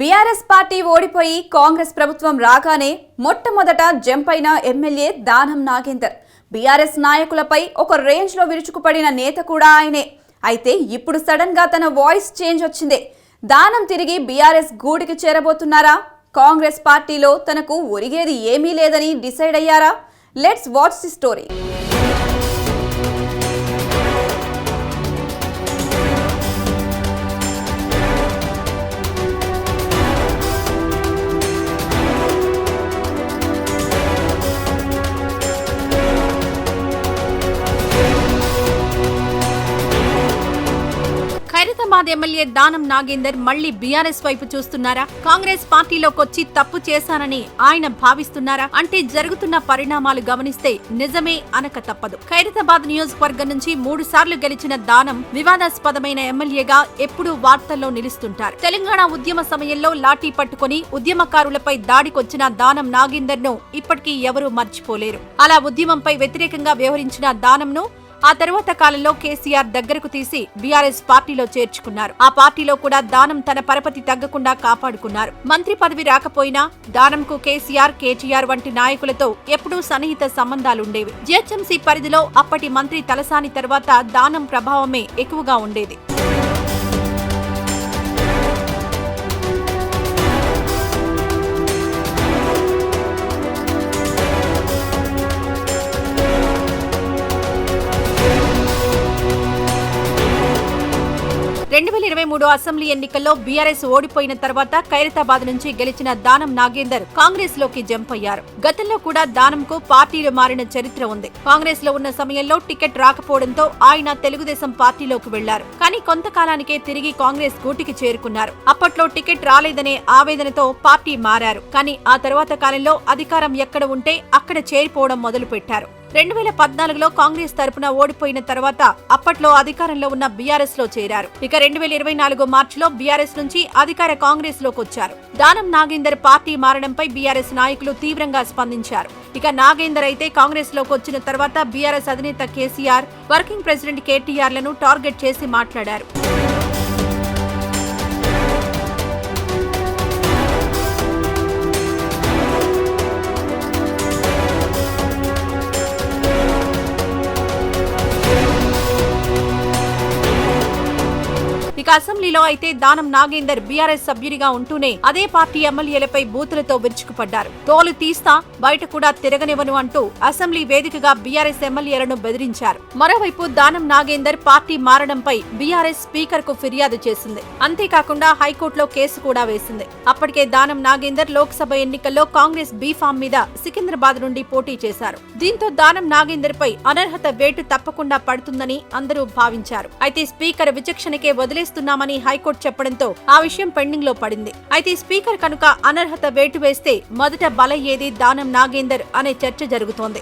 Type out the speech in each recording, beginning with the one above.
BRS party ఓడిపోయి కాంగ్రెస్ ప్రభుత్వం రాగానే మొట్టమొదట జంప్ అయిన ఎమ్మెల్యే దానం నాగేందర్. బీఆర్ఎస్ నాయకులపై ఒక రేంజ్లో విరుచుకుపడిన నేత కూడా ఆయనే. అయితే ఇప్పుడు సడన్గా తన వాయిస్ చేంజ్ వచ్చిందే. దానం తిరిగి బీఆర్ఎస్ గూడికి చేరబోతున్నారా? కాంగ్రెస్ పార్టీలో తనకు ఒరిగేది ఏమీ లేదని డిసైడ్ అయ్యారా? Let's watch the story. Khairatabad MLA Danam Nagender మళ్ళీ బీఆర్ఎస్ వైపు చూస్తున్నారా? కాంగ్రెస్ పార్టీలోకొచ్చి తప్పు చేశానని ఆయన భావిస్తున్నారా? అంటే జరుగుతున్న పరిణామాలు గమనిస్తే నిజమే అనక తప్పదు. ఖైరతాబాద్ నియోజకవర్గం నుంచి మూడు సార్లు గెలిచిన దానం వివాదాస్పదమైన ఎమ్మెల్యేగా ఎప్పుడూ వార్తల్లో నిలుస్తుంటారు. తెలంగాణ ఉద్యమ సమయంలో లాఠీ పట్టుకుని ఉద్యమకారులపై దాడికొచ్చిన దానం నాగేందర్ను ఇప్పటికీ ఎవరూ మర్చిపోలేరు. అలా ఉద్యమంపై వ్యతిరేకంగా వ్యవహరించిన దానంను ఆ తర్వాత కాలంలో కేసీఆర్ దగ్గరకు తీసి బీఆర్ఎస్ పార్టీలో చేర్చుకున్నారు. ఆ పార్టీలో కూడా దానం తన పరపతి తగ్గకుండా కాపాడుకున్నారు. మంత్రి పదవి రాకపోయినా దానంకు కేసీఆర్ కేటీఆర్ వంటి నాయకులతో ఎప్పుడూ సన్నిహిత సంబంధాలుండేవి. జిహెచ్ఎంసీ పరిధిలో అప్పటి మంత్రి తలసాని తర్వాత దానం ప్రభావమే ఎక్కువగా ఉండేది. రెండు వేల ఇరవై మూడు అసెంబ్లీ ఎన్నికల్లో బీఆర్ఎస్ ఓడిపోయిన తర్వాత ఖైరతాబాద్ నుంచి గెలిచిన దానం నాగేందర్ కాంగ్రెస్లోకి జంప్ అయ్యారు. గతంలో కూడా దానంకు పార్టీలు మారిన చరిత్ర ఉంది. కాంగ్రెస్లో ఉన్న సమయంలో టికెట్ రాకపోవడంతో ఆయన తెలుగుదేశం పార్టీలోకి వెళ్ళారు. కానీ కొంతకాలానికే తిరిగి కాంగ్రెస్ గూటికి చేరుకున్నారు. అప్పట్లో టికెట్ రాలేదనే ఆవేదనతో పార్టీ మారారు. కానీ ఆ తర్వాత కాలంలో అధికారం ఎక్కడ ఉంటే అక్కడ చేరిపోవడం మొదలుపెట్టారు. రెండు వేల పద్నాలుగులో కాంగ్రెస్ తరపున ఓడిపోయిన తర్వాత అప్పట్లో అధికారంలో ఉన్న బీఆర్ఎస్లో చేరారు. ఇక రెండు వేల ఇరవై నాలుగు మార్చిలో బీఆర్ఎస్ నుంచి అధికార కాంగ్రెస్లోకి వచ్చారు. దానం నాగేందర్ పార్టీ మారడంపై బీఆర్ఎస్ నాయకులు తీవ్రంగా స్పందించారు. ఇక నాగేందర్ అయితే కాంగ్రెస్లోకి వచ్చిన తర్వాత బీఆర్ఎస్ అధినేత కేసీఆర్ వర్కింగ్ ప్రెసిడెంట్ కేటీఆర్లను టార్గెట్ చేసి మాట్లాడారు. అసెంబ్లీలో అయితే దానం నాగేందర్ బీఆర్ఎస్ సభ్యుడిగా ఉంటూనే అదే పార్టీ ఎమ్మెల్యేలపై బూతులతో విరుచుకుపడ్డారు తోలు తీస్తా బయట కూడా తిరగనివ్వను అంటూ అసెంబ్లీ వేదికగా బీఆర్ఎస్ ఎమ్మెల్యేలను బెదిరించారు. మరోవైపు దానం నాగేందర్ పార్టీ మారడంపై బీఆర్ఎస్ స్పీకర్కు ఫిర్యాదు చేసింది. అంతేకాకుండా హైకోర్టులో కేసు కూడా వేసింది. అప్పటికే దానం నాగేందర్ లోక్సభ ఎన్నికల్లో కాంగ్రెస్ బీఫామ్ మీద సికింద్రాబాద్ నుండి పోటీ చేశారు. దీంతో దానం నాగేందర్ పై అనర్హత వేటు తప్పకుండా పడుతుందని అందరూ భావించారు. అయితే స్పీకర్ విచక్షణకే వదిలేస్తూ చేస్తున్నామని హైకోర్టు చెప్పడంతో ఆ విషయం పెండింగ్లో పడింది. అయితే స్పీకర్ కనుక అనర్హత వేటు వేస్తే మొదట బలయ్యేది దానం నాగేందర్ అనే చర్చ జరుగుతోంది.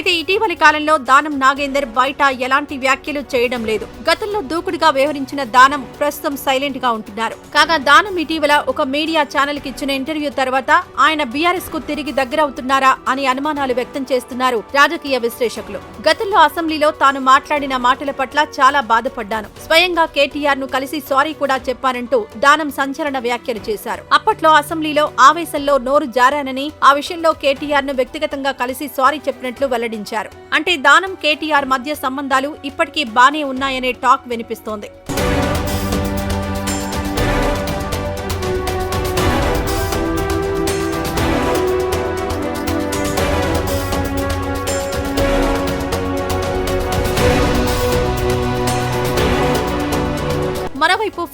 అయితే ఇటీవలి కాలంలో దానం నాగేందర్ బయట ఎలాంటి వ్యాఖ్యలు చేయడం లేదు. గతంలో దూకుడుగా వ్యవహరించిన దానం ప్రస్తుతం సైలెంట్గా ఉంటున్నారు. కాగా దానం ఇటీవల ఒక మీడియా ఛానల్కి ఇచ్చిన ఇంటర్వ్యూ తర్వాత ఆయన బీఆర్ఎస్కు తిరిగి దగ్గరవుతున్నారా అని అనుమానాలు వ్యక్తం చేస్తున్నారు రాజకీయ విశ్లేషకులు. గతంలో అసెంబ్లీలో తాను మాట్లాడిన మాటల పట్ల చాలా బాధపడ్డాను. స్వయంగా కేటీఆర్ను కలిసి సారీ కూడా చెప్పానంటూ దానం సంచలన వ్యాఖ్యలు చేశారు. అప్పట్లో అసెంబ్లీలో ఆవేశంలో నోరు జారానని ఆ విషయంలో కేటీఆర్ను వ్యక్తిగతంగా కలిసి సారీ చెప్పినట్లు వెల్లడించారు. అంటే దానం కేటీఆర్ మధ్య సంబంధాలు ఇప్పటికీ బానే ఉన్నాయనే టాక్ వినిపిస్తోంది.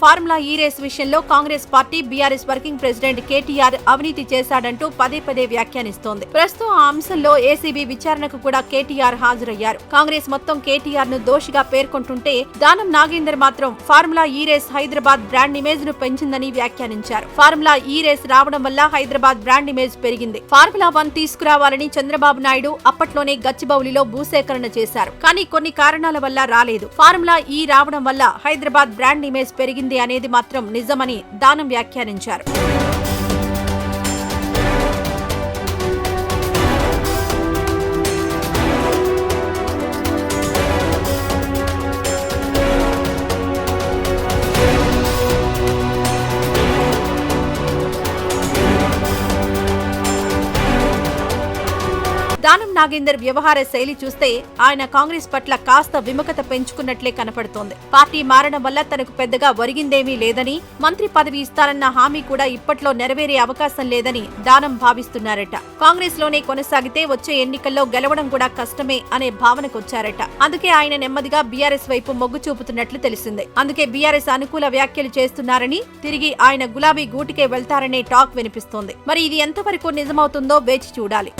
ఫార్ములా ఈ రేస్ విషయంలో Congress party BRS working president KTR అవినీతి చేశాడంటూ పదే పదే వ్యాఖ్యానిస్తోంది. ప్రస్తుతం ఆ అంశంలో ఏసీబీ విచారణకు కూడా కేటీఆర్ హాజరయ్యారు. కాంగ్రెస్ మొత్తం కేటీఆర్ను దోషిగా పేర్కొంటుంటే దానం నాగేందర్ మాత్రం formula E race Hyderabad brand ఇమేజ్ను పెంచిందని వ్యాఖ్యానించారు. ఫార్ములా ఈ రేస్ రావడం వల్ల హైదరాబాద్ బ్రాండ్ ఇమేజ్ పెరిగింది. ఫార్ములా వన్ తీసుకురావాలని చంద్రబాబు నాయుడు అప్పట్లోనే గచ్చిబౌలిలో భూసేకరణ చేశారు. కానీ కొన్ని కారణాల వల్ల రాలేదు. ఫార్ములా ఈ రావడం వల్ల హైదరాబాద్ బ్రాండ్ ఇమేజ్ పెరిగింది అనేది మాత్రం నిజమని దానం వ్యాఖ్యానించారు. నాగేందర్ వ్యవహార శైలి చూస్తే ఆయన కాంగ్రెస్ పట్ల కాస్త విముఖత పెంచుకున్నట్లే కనపడుతోంది. పార్టీ మారడం వల్ల తనకు పెద్దగా ఒరిగిందేమీ లేదని మంత్రి పదవి ఇస్తారన్న హామీ కూడా ఇప్పట్లో నెరవేరే అవకాశం లేదని దానం భావిస్తున్నారట. కాంగ్రెస్లోనే కొనసాగితే వచ్చే ఎన్నికల్లో గెలవడం కూడా కష్టమే అనే భావనకొచ్చారట అందుకే ఆయన నెమ్మదిగా బీఆర్ఎస్ వైపు మొగ్గు చూపుతున్నట్లు తెలిసింది. అందుకే బీఆర్ఎస్ అనుకూల వ్యాఖ్యలు చేస్తున్నారని తిరిగి ఆయన గులాబీ గూటికే వెళ్తారనే టాక్ వినిపిస్తోంది. మరి ఇది ఎంతవరకు నిజమవుతుందో వేచి చూడాలి.